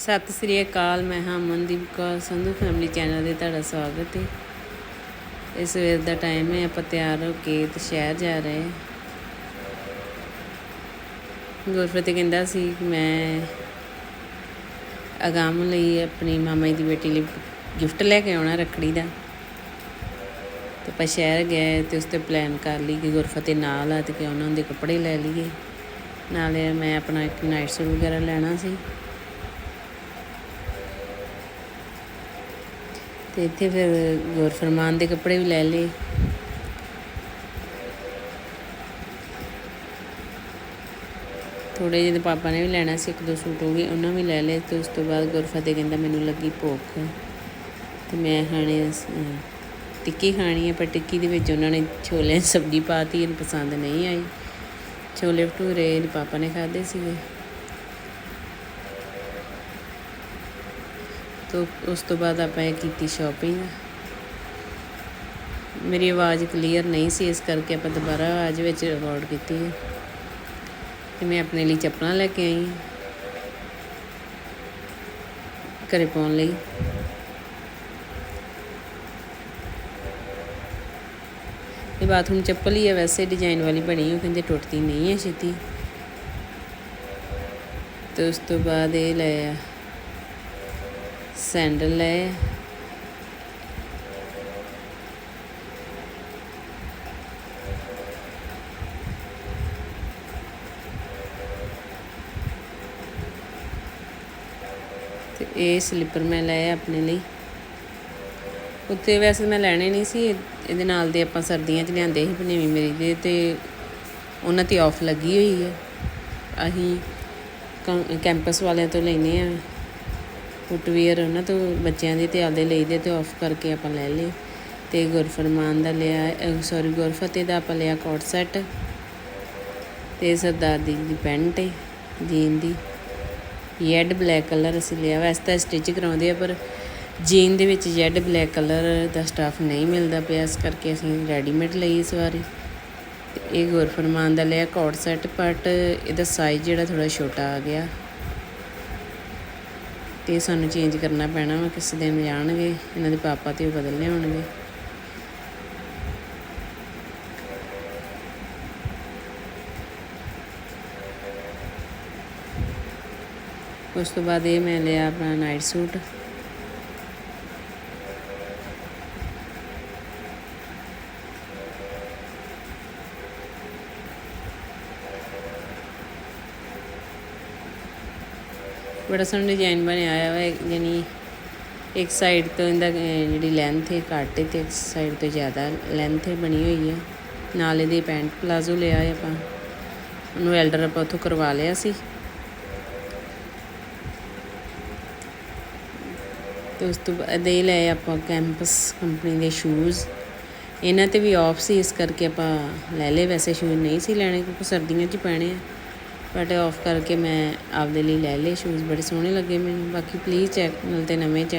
ਸਤਿ ਸ੍ਰੀ ਅਕਾਲ, ਮੈਂ ਹਾਂ ਅਮਨਦੀਪ ਕੌਰ ਸੰਧੂ ਫੈਮਿਲੀ ਚੈਨਲ ਦੇ ਤੁਹਾਡਾ ਸਵਾਗਤ ਹੈ। ਇਸ ਸਵੇਰ ਦਾ ਟਾਈਮ ਹੈ, ਆਪਾਂ ਤਿਆਰ ਹੋ ਕੇ ਤੇ ਸ਼ਹਿਰ ਜਾ ਰਹੇ ਹਾਂ। ਗੁਰਫਤਿਹ ਕਹਿੰਦਾ ਸੀ ਕਿ ਮੈਂ ਅਗਮ ਲਈ ਆਪਣੀ ਮਾਮਾ ਜੀ ਦੀ ਬੇਟੀ ਲਈ ਗਿਫਟ ਲੈ ਕੇ ਆਉਣਾ ਰੱਖੜੀ ਦਾ। ਤੇ ਆਪਾਂ ਸ਼ਹਿਰ ਗਏ ਤੇ ਉਸ ਤੇ ਪਲਾਨ ਕਰ ਲਈ ਕਿ ਗੁਰਫਤਿਹ ਨਾਲ ਆ ਤੇ ਕਿ ਉਹਨਾਂ ਦੇ ਕੱਪੜੇ ਲੈ ਲਈਏ। ਨਾਲੇ ਮੈਂ ਆਪਣਾ ਇੱਕ ਨਾਈਟ ਸੂਟ ਵਗੈਰਾ ਲੈਣਾ ਸੀ। ਤੇ ਇੱਥੇ ਫਿਰ ਗੁਰਫਰਮਾਨ ਦੇ ਕੱਪੜੇ ਵੀ ਲੈ ਲਏ। ਥੋੜੇ ਜਿਹੇ ਪਾਪਾ ਨੇ ਵੀ ਲੈਣਾ ਸੀ, ਇੱਕ ਦੋ ਸੂਟ ਹੋ ਗਏ, ਉਹਨਾਂ ਵੀ ਲੈ ਲਏ ਤੇ ਉਸ ਤੋਂ ਬਾਅਦ ਗੁਰਫਤਿਹ ਕਹਿੰਦਾ ਮੈਨੂੰ ਲੱਗੀ ਭੁੱਖ। ਤੇ ਮੈਂ ਖਾਣੇ ਟਿੱਕੀ ਖਾਣੀ ਹੈ ਪਰ ਟਿੱਕੀ ਦੇ ਵਿੱਚ ਉਹਨਾਂ ਨੇ ਛੋਲੇ ਦੀ ਸਬਜ਼ੀ ਪਾਤੀ ਇਹਨੂੰ ਪਸੰਦ ਨਹੀਂ ਆਈ। ਛੋਲੇ ਭਟੂਰੇ ਇਹਦੇ ਪਾਪਾ ਨੇ ਖਾਦੇ ਸੀਗੇ। ਤੋ ਉਸ ਤੋਂ ਬਾਅਦ ਆਪਾਂ ਇਹ ਕੀਤੀ ਸ਼ਾਪਿੰਗ ਮੇਰੀ ਆਵਾਜ਼ ਕਲੀਅਰ ਨਹੀਂ ਸੀ, ਇਸ ਕਰਕੇ ਆਪਾਂ ਦੁਬਾਰਾ ਆਵਾਜ਼ ਵਿੱਚ ਰਿਕਾਰਡ ਕੀਤੀ ਹੈ। ਤੇ ਮੈਂ ਆਪਣੇ ਲਈ ਚੱਪਲਾਂ ਲੈ ਕੇ ਆਈ ਹਾਂ। ਘਰੇ ਪਾਉਣ ਲਈ। ਇਹ ਬਾਥਰੂਮ ਚੱਪਲ ਹੀ ਹੈ, ਵੈਸੇ ਡਿਜ਼ਾਈਨ ਵਾਲੀ ਬਣੀ, ਉਹ ਕਹਿੰਦੇ ਟੁੱਟਦੀ ਨਹੀਂ ਹੈ ਛੇਤੀ। ਤੇ ਉਸ ਤੋਂ ਬਾਅਦ ਇਹ ਲੈ ਆ ਸੈਂਡਲ ਲਏ। ਤੇ ਇਹ ਸਲੀਪਰ ਮੈਂ ਲਏ ਆਪਣੇ ਲਈ। ਉੱਤੇ ਵੈਸੇ ਮੈਂ ਲੈਣੇ ਨਹੀਂ ਸੀ, ਇਹਦੇ ਨਾਲ ਦੇ ਆਪਾਂ ਸਰਦੀਆਂ 'ਚ ਲਿਆਂਦੇ ਸੀ ਪਨੇਵੀ ਮੇਰੀ ਦੇ ਤੇ ਉਹਨਾਂ ਤੇ ਆਫ ਲੱਗੀ ਹੋਈ ਹੈ ਅਸੀਂ ਕੰ- ਕੈਂਪਸ ਵਾਲਿਆਂ ਤੋਂ ਲੈਨੇ ਆ। ਫੁੱਟਵੇਅਰ ਉਹਨਾਂ ਤੋਂ ਬੱਚਿਆਂ ਦੇ ਤੇ ਆਪਦੇ ਲਈਦੇ ਤੇ ਆਫ ਕਰਕੇ ਆਪਾਂ ਲੈ ਲਏ। ਤੇ ਗੁਰਫਰਮਾਨ ਦਾ ਲਿਆ ਸੌਰੀ ਗੁਰਫਤਿਹ ਦਾ ਆਪਾਂ ਲਿਆ ਕੋਟ ਸੈੱਟ ਤੇ ਸਰਦਾਰ ਦੀ ਦੀ ਪੈਂਟ ਹੈ ਜੀਨ ਦੀ। ਯੈਡ ਬਲੈਕ ਕਲਰ ਅਸੀਂ ਲਿਆ ਵੈਸੇ ਤਾਂ ਸਟਿਚ ਕਰਾਉਂਦੇ ਆ, ਪਰ ਜੀਨ ਦੇ ਵਿੱਚ ਯੈਡ ਬਲੈਕ ਕਲਰ ਦਾ ਸਟਾਫ ਨਹੀਂ ਮਿਲਦਾ ਪਿਆ, ਇਸ ਕਰਕੇ ਅਸੀਂ ਰੈਡੀਮੇਡ ਲਈ ਇਸ ਵਾਰੀ। ਇਹ ਗੁਰਫਰਮਾਨ ਦਾ ਲਿਆ ਕੋਟ ਸੈੱਟ ਬਟ ਇਹਦਾ ਸਾਈਜ਼ ਜਿਹੜਾ ਥੋੜਾ ਛੋਟਾ ਆ ਗਿਆ। ਤੇ ਸਾਨੂੰ ਚੇਂਜ ਕਰਨਾ ਪੈਣਾ ਵਾ, ਕਿਸੇ ਦਿਨ ਜਾਣਗੇ, ਇਹਨਾਂ ਦੇ ਪਾਪਾ ਤੇ ਉਹ ਬਦਲ ਲਿਆਉਣਗੇ। ਉਸ ਤੋਂ ਬਾਅਦ ਇਹ ਮੈਂ ਲਿਆ ਆਪਣਾ ਨਾਈਟ ਸੂਟ ਬੜਾ ਸੋਹਣਾ ਡਿਜ਼ਾਈਨ ਬਣਿਆ ਹੋਇਆ ਹੈ ਯਾਨੀ ਇੱਕ ਸਾਈਡ ਤੋਂ ਇਹਦਾ ਜਿਹੜੀ ਲੈਂਥ ਹੈ, ਘੱਟ ਹੈ ਤੇ ਇੱਕ ਸਾਈਡ ਤੋਂ ਜ਼ਿਆਦਾ ਲੈਂਥ ਬਣੀ ਹੋਈ ਹੈ। ਨਾਲ ਇਹਦੇ ਪੈਂਟ ਪਲਾਜ਼ੋ ਲਿਆ ਹੈ ਆਪਾਂ। ਉਹਨੂੰ ਐਲਡਰ ਆਪਾਂ ਉੱਥੋਂ ਕਰਵਾ ਲਿਆ ਸੀ। ਤੇ ਉਸ ਤੋਂ ਬਾਅਦ ਇਹ ਲਏ ਆਪਾਂ ਕੈਂਪਸ ਕੰਪਨੀ ਦੇ ਸ਼ੂਜ਼ ਇਹਨਾਂ ਤੇ ਵੀ ਆਫ ਸੀ, ਇਸ ਕਰਕੇ ਆਪਾਂ ਲੈ ਲਏ। ਵੈਸੇ ਸ਼ੂਜ਼ ਨਹੀਂ ਸੀ ਲੈਣੇ, ਕਿਉਂਕਿ ਸਰਦੀਆਂ 'ਚ ਪੈਣੇ ਆ। ਬਟ ਆਫ ਕਰਕੇ ਮੈਂ ਆਪਦੇ ਲਈ ਲੈ ਲਏ ਸ਼ੂਜ਼ ਬੜੇ ਸੋਹਣੇ ਲੱਗੇ ਮੈਨੂੰ। ਬਾਕੀ ਪਲੀਜ਼ ਚੈਨਲ ਤੇ ਨਵੇਂ